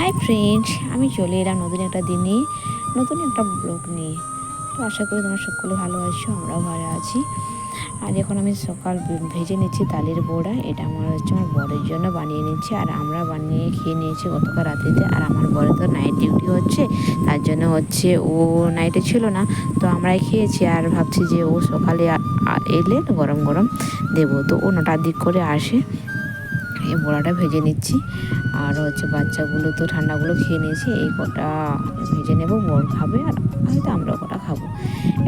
Hi friends আমি চলে এলাম নতুন একটা দিনে, নতুন একটা ব্লগ নিয়ে। তো আশা করি তোমরা সকলে ভালো আছো, আমরাও ভালো আছি। আর এখন আমি সকাল ভেজে নিচ্ছি তালের বড়া। এটা আমার হচ্ছে আমার বরের জন্য বানিয়ে নিচ্ছি। আর আমরা বানিয়ে খেয়ে নিয়েছি গতকাল রাত্রিতে। আর আমার বরের তো নাইট ডিউটি হচ্ছে। তার জন্য হচ্ছে ও নাইটে ছিল না। তো আমরাই খেয়েছি আর ভাবছি যে ও সকালে এলে গরম গরম দেবো। তো ও নটার দিক করে আসে। এই বড়াটা ভেজে নিচ্ছি। আর হচ্ছে বাচ্চাগুলো তো ঠান্ডাগুলো খেয়ে নিয়েছি, এই কটা ভেজে নেব বড় খাবে আর হয়তো আমরাও কটা খাব।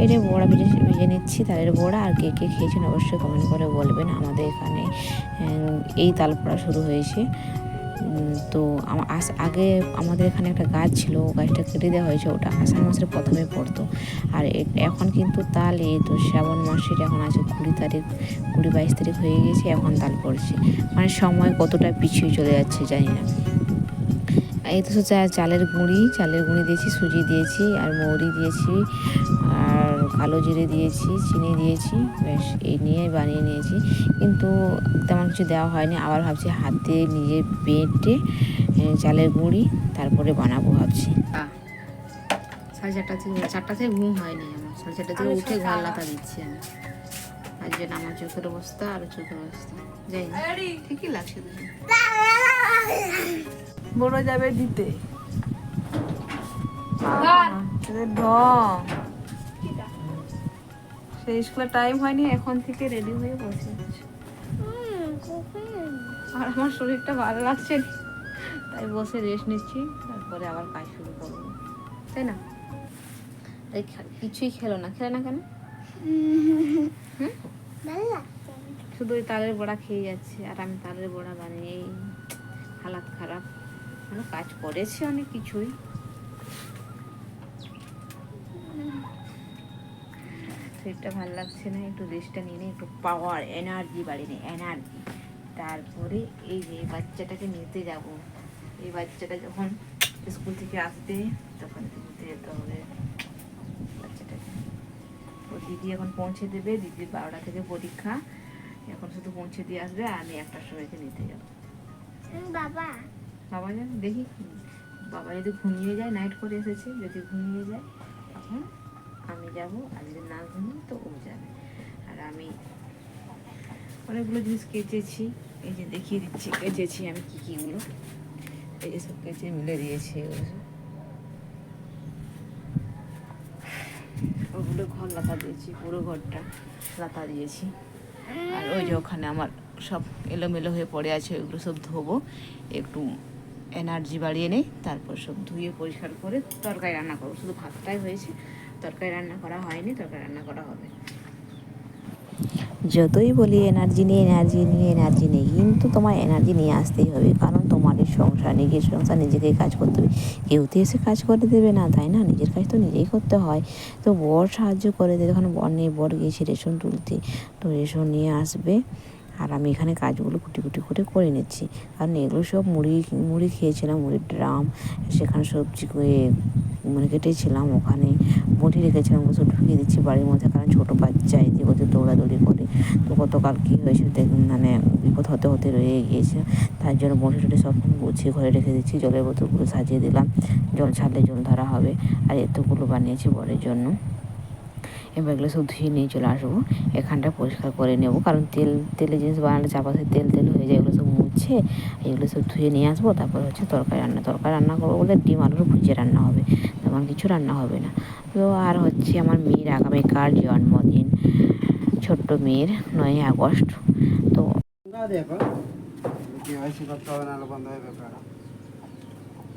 এটা বড়া ভেজে ভেজে নিচ্ছি তাদের বড়া আর কে কে খেয়েছেন অবশ্যই কমেন্ট করে বলবেন আমাদের এখানে এই তালপড়া শুরু হয়েছে। তো আগে আমাদের এখানে একটা গাছ ছিল গাছটা কেটে দেওয়া হয়েছে, ওটা আষাঢ় মাসের প্রথমে পড়তো। আর এখন কিন্তু তাল, এই তো শ্রাবণ মাসের এখন আছে কুড়ি তারিখ, কুড়ি বাইশ তারিখ হয়ে গেছে, এখন তাল পড়ছে। মানে সময় কতটা পিছিয়ে চলে যাচ্ছে জানি না। এই তো চালের গুঁড়ি চালের গুঁড়ি দিয়েছি, সুজি দিয়েছি, আর মৌরি দিয়েছি। কালো জিরে দিয়েছি চিনি দিয়েছি ব্যাস এই নিয়ে বানিয়ে নিয়েছি। কিন্তু তেমন কিছু দেওয়া হয়নি। আবার ভাবছি হাতে নিজে বেটে চালের গুঁড়ি তারপরে বানাবো ভাবছি। সাড়ে চারটা থেকে চারটা থেকে ঘুম হয়নি আমার। সাড়ে চারটা থেকে উঠে ঘর লাতা দিচ্ছি আমি। আর জন্য আমার চোখের অবস্থা আর চোখের অবস্থা। যাই না ঠিকই লাগছে বড় যাবে দিতে। ঢং সেই স্কুলে টাইম হয়নি এখন থেকে রেডি হয়ে বসে আছে। আর আমার শরীরটা ভালো লাগছে তাই বসে রেস্ট নিচ্ছি তারপরে আবার কাজ শুরু করব। তাই না? খা- কিছুই খেলো না। খেলে না কেন? শুধু ওই তালের বড়া খেয়ে যাচ্ছে আর আমি তালের বড়া বানিয়েই হালাত খারাপ। মানে কাজ করেছে অনেক কিছুই। শরীরটা ভালো লাগছে না একটু রেস্টটা নিয়ে নিই একটু পাওয়ার এনার্জি বাড়ি নেই এনার্জি তারপরে এই যে বাচ্চাটাকে নিতে যাব। এই বাচ্চাটা যখন স্কুল থেকে আসবে তখন নিতে যেতে হবে। বাচ্চাটাকে। ও দিদি এখন পৌঁছে দেবে দিদির বারোটা থেকে পরীক্ষা। এখন শুধু পৌঁছে দিয়ে আসবে আমি একটার সময়কে নিতে যাব। বাবা। বাবা যান দেখি। বাবা যদি ঘুমিয়ে যায় নাইট করে এসেছে যদি ঘুমিয়ে যায় তখন আমি যাব, আর যদি না ঘুমিয়ে তো ও যাবে। আর আমি অনেকগুলো জিনিস কেচেছি, এই যে দেখিয়ে দিচ্ছি, কেচেছি আমি কী কীগুলো এই যে সব কেচে মিলে দিয়েছি ওগুলো ঘর লাতা দিয়েছি, পুরো ঘরটা লাতা দিয়েছি। আর ওই যে ওখানে আমার সব এলোমেলো হয়ে পড়ে আছে, ওইগুলো সব ধোবো, একটু এনার্জি বাড়িয়ে নেই, তারপর সব ধুয়ে পরিষ্কার করে তরকারি রান্না করব। শুধু ভাতটাই হয়েছে, তরকারি রান্না করা হয়নি, তরকারি রান্না করা হবে। যতই বলি এনার্জি নিয়ে এনার্জি নিয়ে এনার্জি নেই, কিন্তু তোমার এনার্জি নিয়ে আসতেই হবে, কারণ তোমার এই সংসার, নিজের সংসার নিজেকেই কাজ করতে হবে। কেউ তো এসে কাজ করে দেবে না, তাই না? নিজের কাজ তো নিজেই করতে হয়। তো বর সাহায্য করে দেবে যখন বর নিয়ে বর গিয়েছে রেশন তুলতে, তো রেশন নিয়ে আসবে। আর আমি এখানে কাজগুলো কুটি কুটি করে করে নিচ্ছি। কারণ এগুলো সব মুড়ি মুড়ি খেয়েছিলাম, মুড়ির ড্রাম, সেখানে সবজি করে মানে কেটেছিলাম ওখানে। বটি রেখেছিলাম সব ঢুকিয়ে দিচ্ছি বাড়ির মধ্যে, কারণ ছোটো বাচ্চা এদিক ওদের দৌড়াদৌড়ি করে। তো গতকাল কী হয়েছে মানে বিপদ হতে হতে রয়ে গিয়েছে। তার জন্য বটি টটি সব গুছিয়ে ঘরে রেখে দিচ্ছি, জলের বোতলগুলো সাজিয়ে দিলাম। জল ছাড়লে জল ধরা হবে। আর এতগুলো বানিয়েছি বরের জন্য। এবার এগুলো সব ধুয়ে নিয়ে চলে আসব। এখানটা পরিষ্কার করে নেব কারণ তেল তেলে জিনিস বানালে চাপাতে তেল তেল হয়ে যায় এগুলো সব মুছে এগুলো সব ধুয়ে নিয়ে আসব তারপর হচ্ছে তরকারি রান্না। তরকারি রান্না করব বলে ডিম আলুর ভুজিয়ে রান্না হবে তেমন কিছু রান্না হবে না। তো আর হচ্ছে আমার মেয়ের আগামীকাল জন্মদিন ছোট্ট মেয়ের নয় আগস্ট তো হয়ে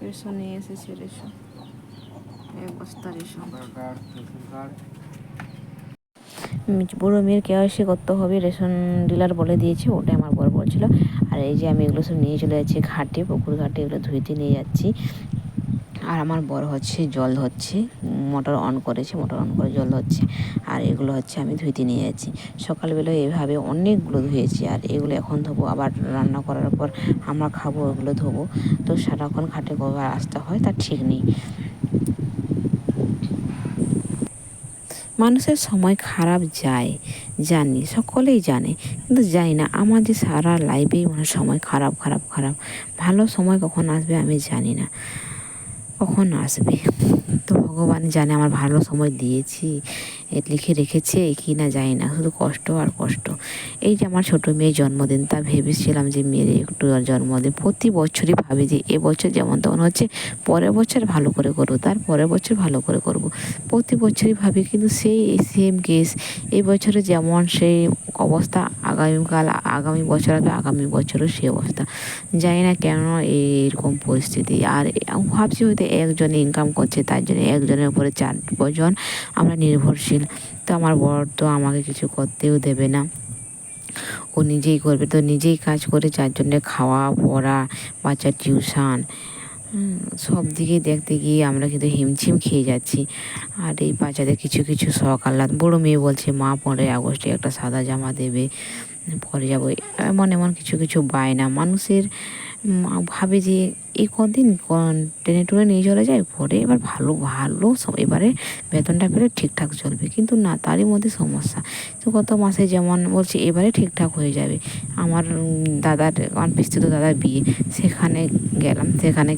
রেশন নিয়ে এসেছে রেশন এক বস্তা রেশন বড়ো মেয়ের কেওয়াইসি করতে হবে, রেশন ডিলার বলে দিয়েছে, ওটাই আমার বর বলছিল। আর এই যে আমি এগুলো সব নিয়ে চলে যাচ্ছি ঘাটে, পুকুর ঘাটে এগুলো ধুইতে নিয়ে যাচ্ছি। আর আমার বড় হচ্ছে, জল হচ্ছে মোটর অন করেছে, মোটর অন করে জল হচ্ছে আর এগুলো হচ্ছে আমি ধুইতে নিয়ে যাচ্ছি। সকালবেলা এভাবে অনেকগুলো ধুয়েছি, আর এগুলো এখন ধোবো, আবার রান্না করার পর আমরা খাব, ওগুলো ধোবো। তো সারাক্ষণ ঘাটে কবার আসতে হয় তার ঠিক নেই। মানুষের সময় খারাপ যায়, জানি, সকলেই জানে, কিন্তু জানি না আমাদের সারা লাইফেই মনে সময় খারাপ খারাপ খারাপ, ভালো সময় কখন আসবে আমি জানি না, কখন আসবে? তো ভগবান জানে, আমার ভালো সময় দিয়েছি লিখে রেখেছে কি না জানি না, শুধু কষ্ট আর কষ্ট। এই যে আমার ছোটো মেয়ের জন্মদিন, তা ভেবেছিলাম যে মেয়ের একটু জন্মদিন। প্রতি বছরই ভাবি যে এবছর যেমন তেমন হচ্ছে, পরের বছর ভালো করে করব, তার পরের বছর ভালো করে করব। প্রতি বছরই ভাবি, কিন্তু সেই সেম কেস এই বছরে যেমন সেই অবস্থা, আগামীকাল, আগামী বছর আসবে আগামী বছরও সেই অবস্থা। জানি না কেন এইরকম পরিস্থিতি, আর ভাবছি হয়তো একজন ইনকাম করছে, তার জন্য একজনের উপরে চারজন আমরা নির্ভরশীল। তো আমার বর তো আমাকে কিছু করতেও দেবে না। ও নিজেই করবে। তো নিজেই কাজ করে চারজনের খাওয়া, পড়া, বাচ্চার টিউশন সব দিকেই দেখতে গিয়ে আমরা কিন্তু হিমছিম খেয়ে যাচ্ছি। আর এই বাচ্চাদের কিছু কিছু শখ আহ্লাদ। বড়ো মেয়ে বলছে, মা, পনেরোই আগস্টে একটা সাদা জামা দেবে, পরে যাব। এমন এমন কিছু কিছু বায়না। মানুষের ভাবে যে এই কদিন টেনে টুনে নিয়ে চলে যায়, পরে এবার ভালো ভালো এবারে বেতনটা পেলে ঠিকঠাক চলবে। কিন্তু না, তারই মধ্যে সমস্যা। তো গত মাসে যেমন বলছে, এবারে ঠিকঠাক হয়ে যাবে। আমার দাদার, আমার পিস্তিত দাদার বিয়ে। সেখানে গেলাম। সেখানে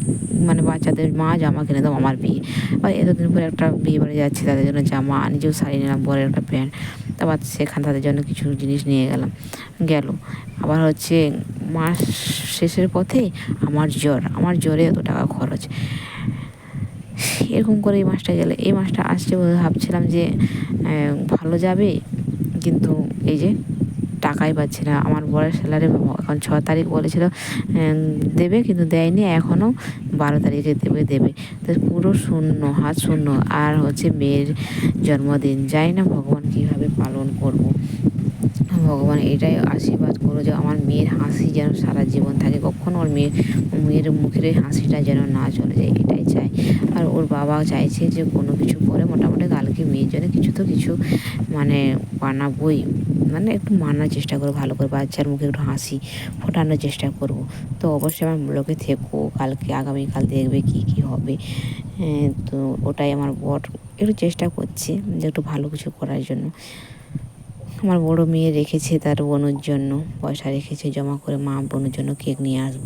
মানে বাচ্চাদের মা জামা কিনে দাও, আমার বিয়ে। আর এতদিন পরে একটা বিয়ে বাড়ি যাচ্ছে, তাদের জন্য জামা নিজেও শাড়ি নিলাম বরের একটা প্যান্ট। তারপর সেখানে তাদের জন্য কিছু জিনিস নিয়ে গেলাম, গেল। আবার হচ্ছে মাস শেষের পথে আমার জ্বর, আমার জ্বরে এত টাকা খরচ। এরকম করে এই মাসটা গেলে, এই মাসটা আসছে ভাবছিলাম যে ভালো যাবে, কিন্তু এই যে টাকাই পাচ্ছি না। আমার বরের স্যালারি এখন ছ তারিখ বলেছিল দেবে কিন্তু দেয়নি এখনও বারো তারিখে দেবে দেবে। তো পুরো শূন্য, হাত শূন্য। আর হচ্ছে মেয়ের জন্মদিন যাই না ভগবান কীভাবে পালন করব। ভগবান এটাই আশীর্বাদ করো যে আমার মেয়ের হাসি যেন সারা জীবন থাকে। কখনো ওর মেয়ের মেয়ের মুখের হাসিটা যেন না চলে যায় এটাই চাই। আর ওর বাবা চাইছে যে কোনো কিছু করে মোটামুটি কালকে মেয়ের জন্য কিছু তো কিছু মানে বানাবোই। মানে একটু মানার চেষ্টা করব ভালো করে বাচ্চার মুখে একটু হাসি ফোটানোর চেষ্টা করব। তো অবশ্যই আমার ব্লগে থেকো কালকে আগামীকাল দেখবে কি কি হবে। হ্যাঁ, তো ওটাই আমার বর একটু চেষ্টা করছে যে একটু ভালো কিছু করার জন্য। আমার বড় মেয়ে রেখেছে তার বোনের জন্য, পয়সা রেখেছে, জমা করে মা বোনের জন্য কেক নিয়ে আসব।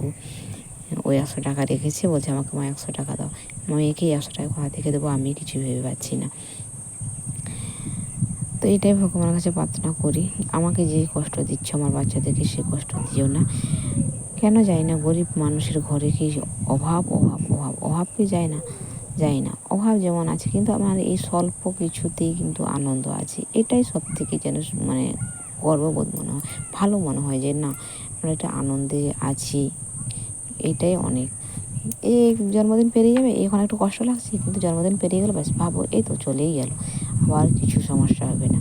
ওই একশো টাকা রেখেছে, বলছে আমাকে মা একশো টাকা দাও। মেয়েকে একশো টাকা কোথা থেকে দেবো, আমি কিছু ভেবে পাচ্ছি না। তো এটাই ভগবানের কাছে প্রার্থনা করি। আমাকে যে কষ্ট দিচ্ছ আমার বাচ্চাদেরকে, সে কষ্ট দিও না। কেন যায় না, গরিব মানুষের ঘরে কি অভাব অভাব অভাব? অভাব কি যায় না? যায় না অভাব যেমন আছে, কিন্তু আমার এই স্বল্প কিছুতেই কিন্তু আনন্দ আছে। এটাই সব থেকে যেন মানে গর্ববোধ মনে হয়, ভালো মনে হয় যে না, আমরা একটা আনন্দে আছি। এটাই অনেক। এই জন্মদিন পেরিয়ে যাবে, এখন একটু কষ্ট লাগছে, কিন্তু জন্মদিন পেরিয়ে গেলে, ব্যাস ভাবো, এই তো চলেই গেল। আবার কিছু সমস্যা হবে না।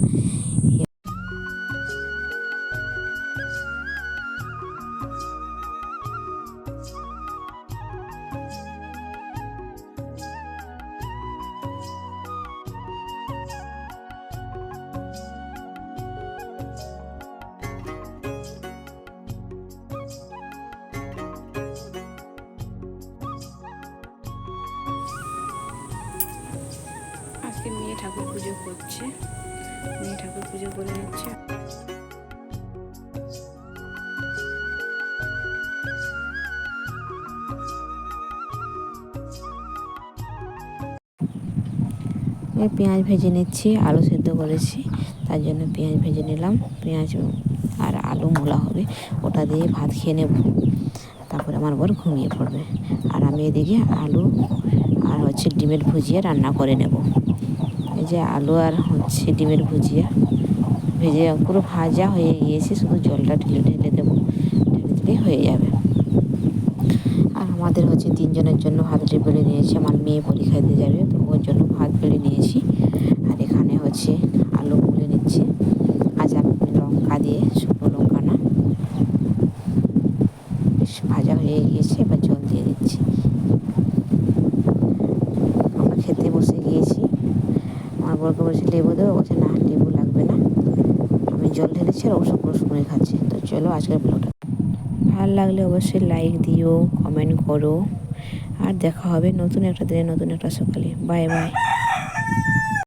ঠাকুর পুজো করছে। মেয়ে ঠাকুর পুজো করে নিচ্ছে। পেঁয়াজ ভেজে নিচ্ছি, আলু সেদ্ধ করেছি, তার জন্য পেঁয়াজ ভেজে নিলাম। পেঁয়াজ আর আলু মোলা হবে, ওটা দিয়ে ভাত খেয়ে নেব। তারপরে আমার বর ঘুমিয়ে পড়বে। আর আমি এদিকে আলু আর হচ্ছে ডিমের ভুজিয়া রান্না করে নেব। এই যে আলু আর হচ্ছে ডিমের ভুজিয়া। ভেজে পুরো ভাজা হয়ে গিয়েছে, শুধু জলটা ঢেলে ঢেলে দেবো, ঢেলে দিলেই হয়ে যাবে। আর আমাদের হচ্ছে তিনজনের জন্য ভাত বেড়ে নিয়েছি, আমার মেয়ে পরীক্ষা দিয়ে যাবে, তো ওর জন্য ভাত বেড়ে নিয়েছি। আর এখানে হচ্ছে আলু গুলে নিচ্ছে কাঁচা লঙ্কা দিয়ে শুকনো লঙ্কা না বেশ ভাজা হয়ে গিয়েছে এবার জল দিয়ে দিচ্ছি আমরা খেতে বসে গিয়েছি আমার বরকে বলছি লেবু দেবো বলছে না লেবু লাগবে না আমি জল ঢেলেছি আর ও শুকনো শুকনোই খাচ্ছে। তো চলো আজকের ব্লগটা। ভালো লাগলে অবশ্যই লাইক দিও কমেন্ট করো। আর দেখা হবে নতুন একটা দিনে, নতুন একটা সকালে। Bye bye